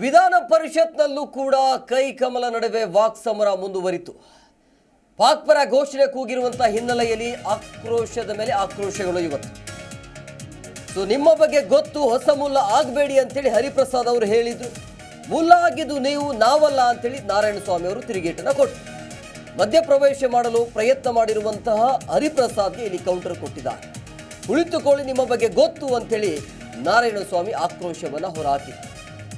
ವಿಧಾನ ಪರಿಷತ್ನಲ್ಲೂ ಕೂಡ ಕೈಕಮಲ ನಡುವೆ ವಾಕ್ ಸಮರ ಮುಂದುವರಿತು. ಪಾಕ್ ಪರ ಘೋಷಣೆ ಕೂಗಿರುವಂತಹ ಹಿನ್ನೆಲೆಯಲ್ಲಿ ಆಕ್ರೋಶದ ಮೇಲೆ ಆಕ್ರೋಶಗಳು ಇವತ್ತು. ಸೊ ನಿಮ್ಮ ಬಗ್ಗೆ ಗೊತ್ತು, ಹೊಸ ಮುಲ್ಲ ಆಗಬೇಡಿ ಅಂತೇಳಿ ಹರಿಪ್ರಸಾದ್ ಅವರು ಹೇಳಿದ್ರು. ಮುಲ್ಲ ಆಗಿದ್ದು ನೀವು ನಾವಲ್ಲ ಅಂತೇಳಿ ನಾರಾಯಣ ಸ್ವಾಮಿ ಅವರು ತಿರುಗೇಟನ ಕೊಟ್ಟರು ಮಧ್ಯಪ್ರವೇಶ ಮಾಡಲು ಪ್ರಯತ್ನ ಮಾಡಿರುವಂತಹ ಹರಿಪ್ರಸಾದ್ಗೆ ಇಲ್ಲಿ ಕೌಂಟರ್ ಕೊಟ್ಟಿದ್ದಾರೆ. ಉಳಿತುಕೊಳ್ಳಿ ನಿಮ್ಮ ಬಗ್ಗೆ ಗೊತ್ತು ಅಂತೇಳಿ ನಾರಾಯಣ ಸ್ವಾಮಿ ಆಕ್ರೋಶವನ್ನು ಹೊರಹಾಕಿದ್ರು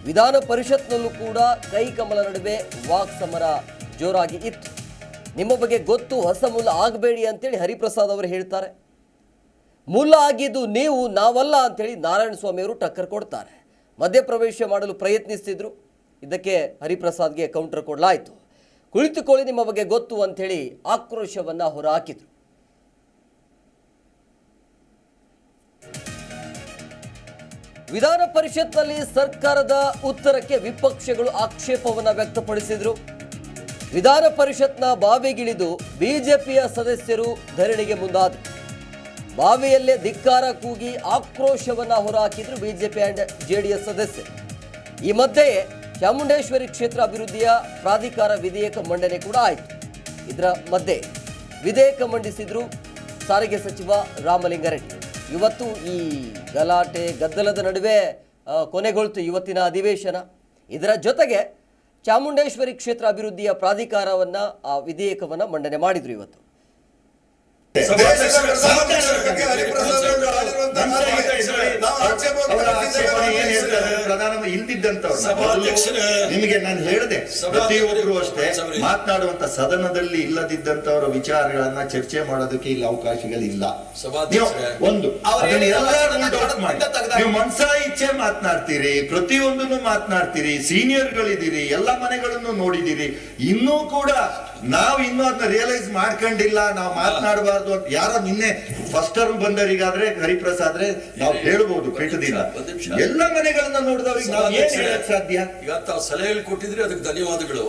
ವಿಧಾನ ಪರಿಷತ್ನಲ್ಲೂ ಕೂಡ ಕೈ ಕಮಲ ನಡುವೆ ವಾಕ್ ಸಮರ ಜೋರಾಗಿ ಇತ್ತು. ನಿಮ್ಮ ಬಗ್ಗೆ ಗೊತ್ತು, ಹೊಸ ಮೂಲ ಆಗಬೇಡಿ ಅಂತೇಳಿ ಹರಿಪ್ರಸಾದ್ ಅವರು ಹೇಳ್ತಾರೆ. ಮೂಲ ಆಗಿದ್ದು ನೀವು ನಾವಲ್ಲ ಅಂತೇಳಿ ನಾರಾಯಣ ಸ್ವಾಮಿಯವರು ಟಕ್ಕರ್ ಕೊಡ್ತಾರೆ. ಮಧ್ಯಪ್ರವೇಶ ಮಾಡಲು ಪ್ರಯತ್ನಿಸ್ತಿದ್ರು. ಇದಕ್ಕೆ ಹರಿಪ್ರಸಾದ್ಗೆ ಕೌಂಟರ್ ಕೊಡಲಾಯಿತು. ಕುಳಿತುಕೊಳ್ಳಿ ನಿಮ್ಮ ಬಗ್ಗೆ ಗೊತ್ತು ಅಂಥೇಳಿ ಆಕ್ರೋಶವನ್ನು ಹೊರಹಾಕಿದ್ರು ವಿಧಾನ ಪರಿಷತ್ನಲ್ಲಿ ಸರ್ಕಾರದ ಉತ್ತರಕ್ಕೆ ವಿಪಕ್ಷಗಳು ಆಕ್ಷೇಪವನ್ನು ವ್ಯಕ್ತಪಡಿಸಿದ್ರು. ವಿಧಾನ ಪರಿಷತ್ನ ಬಾವಿಗಿಳಿದು ಬಿಜೆಪಿಯ ಸದಸ್ಯರು ಧರಣಿಗೆ ಮುಂದಾದರು. ಬಾವಿಯಲ್ಲೇ ಧಿಕ್ಕಾರ ಕೂಗಿ ಆಕ್ರೋಶವನ್ನ ಹೊರಹಾಕಿದ್ರು ಬಿಜೆಪಿ ಅಂಡ್ ಜೆಡಿಎಸ್ ಸದಸ್ಯ. ಈ ಮಧ್ಯೆ ಚಾಮುಂಡೇಶ್ವರಿ ಕ್ಷೇತ್ರ ಅಭಿವೃದ್ಧಿಯ ಪ್ರಾಧಿಕಾರ ವಿಧೇಯಕ ಮಂಡನೆ ಕೂಡ ಆಯಿತು. ಇದರ ಮಧ್ಯೆ ವಿಧೇಯಕ ಮಂಡಿಸಿದ್ರು ಸಾರಿಗೆ ಸಚಿವ ರಾಮಲಿಂಗಾರೆಡ್ಡಿ. ಇವತ್ತು ಈ ಗಲಾಟೆ ಗದ್ದಲದ ನಡುವೆ ಕೊನೆಗೊಳ್ತು ಇವತ್ತಿನ ಅಧಿವೇಶನ. ಇದರ ಜೊತೆಗೆ ಚಾಮುಂಡೇಶ್ವರಿ ಕ್ಷೇತ್ರ ಅಭಿವೃದ್ಧಿಯ ಪ್ರಾಧಿಕಾರವನ್ನ ಆ ವಿಧೇಯಕವನ್ನ ಮಂಡನೆ ಮಾಡಿದರು ಇವತ್ತು. ಅವರ ಆಕ್ಷೇಪಣೆ ಏನ್ ಪ್ರಧಾನಮಂತ್ರಿ ಇಲ್ದಿದ್ದಂತವ್ರು ನಿಮಗೆ ನಾನು ಹೇಳಿದೆ ಪ್ರತಿಯೊಬ್ಬರು ಅಷ್ಟೇ ಮಾತನಾಡುವಂತ ಸದನದಲ್ಲಿ ಇಲ್ಲದಿದ್ದಂತವರ ವಿಚಾರಗಳನ್ನ ಚರ್ಚೆ ಮಾಡೋದಕ್ಕೆ ಇಲ್ಲಿ ಅವಕಾಶಗಳಿಲ್ಲ. ಒಂದು. ನೀವು ಮನ್ಸ ಇಚ್ಛೆ ಮಾತನಾಡ್ತೀರಿ ಪ್ರತಿಯೊಂದನ್ನು ಮಾತನಾಡ್ತೀರಿ ಸೀನಿಯರ್ಗಳಿದ್ದೀರಿ ಎಲ್ಲ ಮನೆಗಳನ್ನು ನೋಡಿದ್ದೀರಿ ಇನ್ನೂ ಕೂಡ ನಾವು ಇನ್ನೂ ಅದನ್ನ ರಿಯಲೈಸ್ ಮಾಡ್ಕೊಂಡಿಲ್ಲ ನಾವು ಮಾತನಾಡಬಾರ್ದು ಅಂತ ಯಾರೋ ನಿನ್ನೆ ಫಸ್ಟ್ ಟರ್ಮ್ ಬಂದವರಿಗಾದ್ರೆ ಹರಿಪ್ರಸಾದ್ರೆ ನಾವು ಹೇಳ್ಬೋದು ಪೀಠದಿಂದ. ಎಲ್ಲ ಮನೆಗಳನ್ನ ನೋಡಿದವ್ರಿಗೆ ನಾವು ಏನ್ ಹೇಳಕ್ ಸಾಧ್ಯ? ಈಗ ತಾವು ಸಲಹೆ ಕೊಟ್ಟಿದ್ರೆ ಅದಕ್ಕೆ ಧನ್ಯವಾದಗಳು.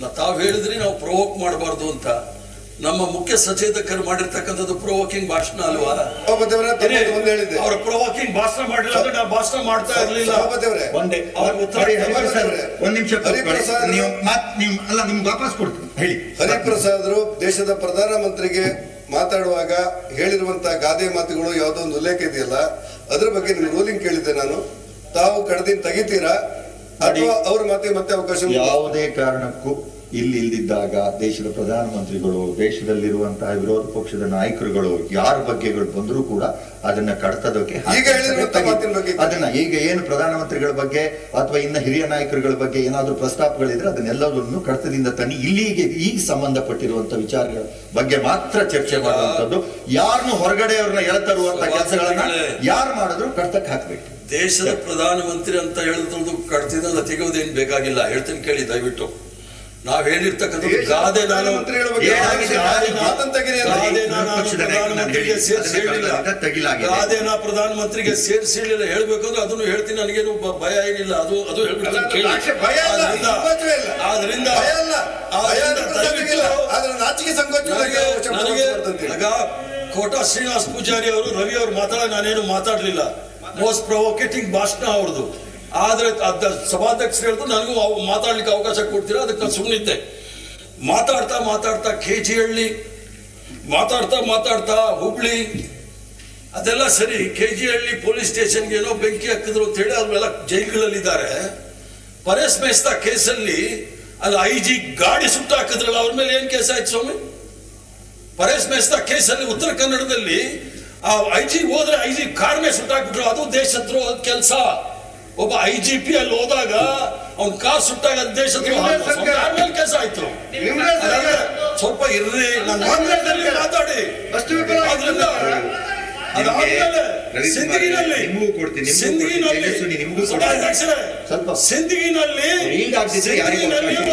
ನಾ ತಾವು ಹೇಳಿದ್ರೆ ನಾವು ಪ್ರೊವೋಕ್ ಮಾಡಬಾರ್ದು ಅಂತ. ನಮ್ಮ ಮುಖ್ಯ ಸಚೇತಕರು ಮಾಡಿರ್ತಕ್ಕಂಥದ್ದು ಪ್ರೊವೋಕಿಂಗ್ ಭಾಷಣ ಅಲ್ವಾ? ಅವರ ಪ್ರೊವೋಕಿಂಗ್ ಭಾಷಣ ಮಾಡಿಲ್ಲ ಅಂದ್ರೆ ನಾವು ಭಾಷಣ ಮಾಡ್ತಾ ಇರ್ಲಿಲ್ಲ. ಒಂದೇ ಅವ್ರ ಉತ್ತರ ಒಂದ್ ನಿಮಿಷ ನೀವು ಮಾತ್ ನೀವು ಅಲ್ಲ ನಿಮ್ಗೆ ವಾಪಸ್ ಕೊಡ್ತೀನಿ. ಹೇಳಿ. ಹರಿಪ್ರಸಾದ್ರು ದೇಶದ ಪ್ರಧಾನಮಂತ್ರಿಗೆ ಮಾತಾಡುವಾಗ ಹೇಳಿರುವಂತಹ ಗಾದೆ ಮಾತುಗಳು ಯಾವುದೋ ಒಂದು ಉಲ್ಲೇಖ ಇದೆಯಲ್ಲ ಅದ್ರ ಬಗ್ಗೆ ನಿಮ್ಗೆ ರೂಲಿಂಗ್ ಕೇಳಿದ್ದೆ ನಾನು. ತಾವು ಕಡದಿಂದ ತೆಗಿತೀರಾ? ಅಥವಾ ಅವ್ರ ಮತ್ತೆ ಮತ್ತೆ ಅವಕಾಶ? ಯಾವುದೇ ಕಾರಣಕ್ಕೂ ಇಲ್ಲಿ ಇಲ್ದಿದ್ದಾಗ ದೇಶದ ಪ್ರಧಾನಮಂತ್ರಿಗಳು ದೇಶದಲ್ಲಿರುವಂತಹ ವಿರೋಧ ಪಕ್ಷದ ನಾಯಕರುಗಳು ಯಾರ ಬಗ್ಗೆಗಳು ಬಂದರೂ ಕೂಡ ಅದನ್ನ ಕಡತದಕ್ಕೆ ಈಗ ಹೇಳಿರುವಂತ ಮಾತಿನ ಬಗ್ಗೆ ಅದನ್ನ ಈಗ ಏನು ಪ್ರಧಾನಮಂತ್ರಿಗಳ ಬಗ್ಗೆ ಅಥವಾ ಇನ್ನ ಹಿರಿಯ ನಾಯಕರುಗಳ ಬಗ್ಗೆ ಏನಾದ್ರೂ ಪ್ರಸ್ತಾಪಗಳಿದ್ರೆ ಅದನ್ನೆಲ್ಲವನ್ನು ಕಡತದಿಂದ ತನ್ನಿ. ಇಲ್ಲಿಗೆ ಈಗ ಸಂಬಂಧಪಟ್ಟಿರುವಂತ ವಿಚಾರಗಳ ಬಗ್ಗೆ ಮಾತ್ರ ಚರ್ಚೆ ಮಾಡುವಂತದ್ದು ಯಾರನ್ನು ಹೊರಗಡೆಯವ್ರನ್ನ ಎಳತರುವಂತ ಕೆಲಸಗಳನ್ನ ಯಾರು ಮಾಡಿದ್ರು ಕಡತಕ್ಕೆ ಹಾಕ್ಬೇಕು. ದೇಶದ ಪ್ರಧಾನಮಂತ್ರಿ ಅಂತ ಹೇಳಿದ್ರು ಕಡ್ತಿದ್ದಲ್ಲ ತೆಗೆಯೋದೇನು ಬೇಕಾಗಿಲ್ಲ. ಹೇಳ್ತೀನಿ ಕೇಳಿ ದಯವಿಟ್ಟು. ನಾವ್ ಹೇಳಿರ್ತಕ್ಕಂಥದ್ದು ದೇಶದ ಗಾದೆ ನಾನು ಪ್ರಧಾನಮಂತ್ರಿಗಳ ಬಗ್ಗೆ ಗಾದೆ ಮಾತನ್ನ ತೆಗೀರಿ ಅಂತ. ಗಾದೆನ ನಾನು ಪಕ್ಷದ ನಾಯಕರನ್ನ ಪ್ರಧಾನಮಂತ್ರಿಗೆ ಹೇಳಿ, ಸೇರಿಸಿ ಅದನ್ನ ಹೇಳ್ತೀನಿ. ನನಗೇನು ಭಯ ಏನಿಲ್ಲ. ಅದು ಅದು ಹೇಳ್ಬಿಡ್ತೀನಿ ಆದ್ರಿಂದ ನನಗೆ ಕೋಟಾ ಶ್ರೀನಿವಾಸ್ ಪೂಜಾರಿ ಅವರು ರವಿ ಅವರು ಮಾತಾಡ ನಾನೇನು ಮಾತಾಡ್ಲಿಲ್ಲ. ಮೋಸ್ಟ್ ಪ್ರೊವೋಕೇಟಿಂಗ್ ಭಾಷಣ ಅವ್ರದ್ದು. ಆದ್ರೆ ಸಭಾಧ್ಯಕ್ಷರು ಹೇಳಿದ್ರು ನನಗೂ ಮಾತಾಡ್ಲಿಕ್ಕೆ ಅವಕಾಶ ಕೊಡ್ತೀರಾ? ಅದಕ್ಕೆ ನಾನು ಸುಮ್ಮನಿದ್ದೆ ಮಾತಾಡ್ತಾ ಮಾತಾಡ್ತಾ ಕೆ ಜಿ ಹಳ್ಳಿ, ಮಾತಾಡ್ತಾ ಮಾತಾಡ್ತಾ ಹುಬ್ಳಿ, ಅದೆಲ್ಲ ಸರಿ ಕೆ ಜಿ ಹಳ್ಳಿ ಪೊಲೀಸ್ ಸ್ಟೇಷನ್ಗೆ ಏನೋ ಬೆಂಕಿ ಹಾಕಿದ್ರು ಅಂತ ಹೇಳಿ ಅವ್ರೆಲ್ಲ ಜೈಲ್ಗಳಲ್ಲಿದ್ದಾರೆ. ಪರೇಶ್ ಮೇಸ್ತಾ ಕೇಸಲ್ಲಿ ಅಲ್ಲಿ ಐ ಜಿ ಗಾಡಿ ಸುಟ್ಟು ಹಾಕಿದ್ರಲ್ಲ, ಅವ್ರ ಮೇಲೆ ಏನ್ ಕೇಸ್ ಆಯ್ತು ಸ್ವಾಮಿ? ಪರೇಶ್ ಮೇಸ್ತಾ ಕೇಸಲ್ಲಿ ಉತ್ತರ ಕನ್ನಡದಲ್ಲಿ ಆ ಐ ಜಿ ಹೋದ್ರೆ ಐ ಜಿ ಕಾರ್ನೇ ಸುಟ್ಟಾಕ್ಬಿಟ್ರು, ಅದು ದೇಶದ್ರೋಹದ ಕೆಲಸ. ಒಬ್ಬ ಐ ಜಿ ಪಿ ಅಲ್ಲಿ ಹೋದಾಗ ಅವ್ನ್ ಕಾರ್ ಸುಟ್ಟಾಗ ದೇಶದ ಕೆಲಸ ಮೇಲೆ ಆಯ್ತು? ಸ್ವಲ್ಪ ಇರ್ರಿ ಮಾತಾಡಿ.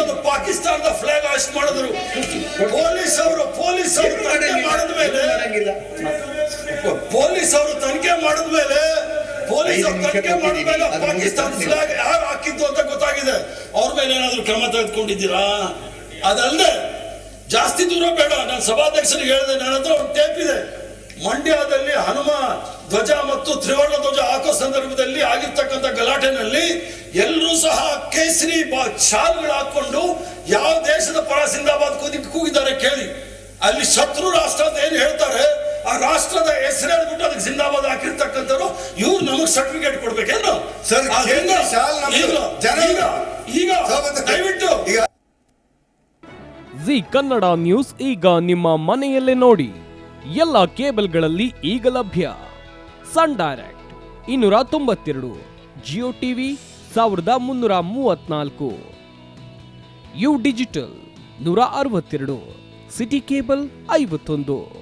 ಒಂದು ಪಾಕಿಸ್ತಾನದ ಫ್ಲಾಗ್ ಹಾಸ್ಟ್ ಮಾಡಿದ್ರು. ಪೊಲೀಸ್ ಅವರು ಪೊಲೀಸ್ ಅವರು ತನಿಖೆ ಮಾಡಿದ್ಮೇಲೆ ಪೊಲೀಸ್ ಅವರು ತನಿಖೆ ಮಾಡಿದ ಮೇಲೆ ಪೊಲೀಸ್ ಅವರು ಐದು ನಿಮಿಷ ತನಿಖೆ ಮಾಡಿದ ಮೇಲೆ ಕೊಟ್ಟಿದ್ದೀನಿ. ಅದು ಪಾಕಿಸ್ತಾನ. ಫ್ಲಾಗ್ ಯಾರು ಹಾಕಿದ್ದು ಅಂತ ಗೊತ್ತಾಗಿದೆ. ಅವ್ರ ಮೇಲೆ ಏನಾದ್ರು ಕ್ರಮ ತೆಗೆದುಕೊಂಡಿದ್ದೀರಾ? ಅದಲ್ಲದೆ ಜಾಸ್ತಿ ದೂರ ಬೇಡ. ನಾನು ಸಭಾಧ್ಯಕ್ಷರಿಗೆ ಹೇಳಿದೆ ನನ್ನ ಹತ್ರ ಒಂದು ಟೇಪ್ ಇದೆ. ಮಂಡ್ಯದಲ್ಲಿ ಹನುಮ ಧ್ವಜ ಮತ್ತು ತ್ರಿವರ್ಣ ಧ್ವಜ ಹಾಕೋ ಸಂದರ್ಭದಲ್ಲಿ ಆಗಿರ್ತಕ್ಕಂಥ ಗಲಾಟೆನಲ್ಲಿ ಎಲ್ಲರೂ ಸಹ ಕೇಸರಿ ಶಾಲ್ಗಳು ಹಾಕೊಂಡು ಯಾವ ದೇಶದ ಪರ ಸಿಂದಾಬಾದ್ ಕೂಗಿ ಕೂಗಿದ್ದಾರೆ ಕೇಳಿ. ಅಲ್ಲಿ ಶತ್ರು ರಾಷ್ಟ್ರ ಅಂತ ಏನು ಹೇಳ್ತಾರೆ? ಆ ರಾಷ್ಟ್ರದ ಹೆಸರು ಹೇಳ್ಬಿಟ್ಟು ಅದಕ್ಕೆ ಜಿಂದಾಬಾದ್ ಹಾಕಿರ್ತಕ್ಕಂಥವ್ರು ಇವ್ರು ನಮಗ್ ಸರ್ಟಿಫಿಕೇಟ್ ಕೊಡ್ಬೇಕೇನು? ಸರ್, ಆದ್ರಿಂದ ಶಾಲ್ ನಮ್ದು. ಈಗ ಜನ- ಈಗ ದಯವಿಟ್ಟು. ಈಗ ಜಿ ಕನ್ನಡ ನ್ಯೂಸ್ ಈಗ ನಿಮ್ಮ ಮನೆಯಲ್ಲೇ ನೋಡಿ. ಎಲ್ಲ ಕೇಬಲ್ಗಳಲ್ಲಿ ಈಗ ಲಭ್ಯ. ಸನ್ ಡೈರೆಕ್ಟ್ ಇನ್ನೂರ ತೊಂಬತ್ತೆರಡು ಜಿಯೋ ಟಿವಿ ಸಾವಿರದ ಮುನ್ನೂರ ಮೂವತ್ನಾಲ್ಕು ಯು ಡಿಜಿಟಲ್ ನೂರ ಅರವತ್ತೆರಡು ಸಿಟಿ ಕೇಬಲ್ ಐವತ್ತೊಂದು.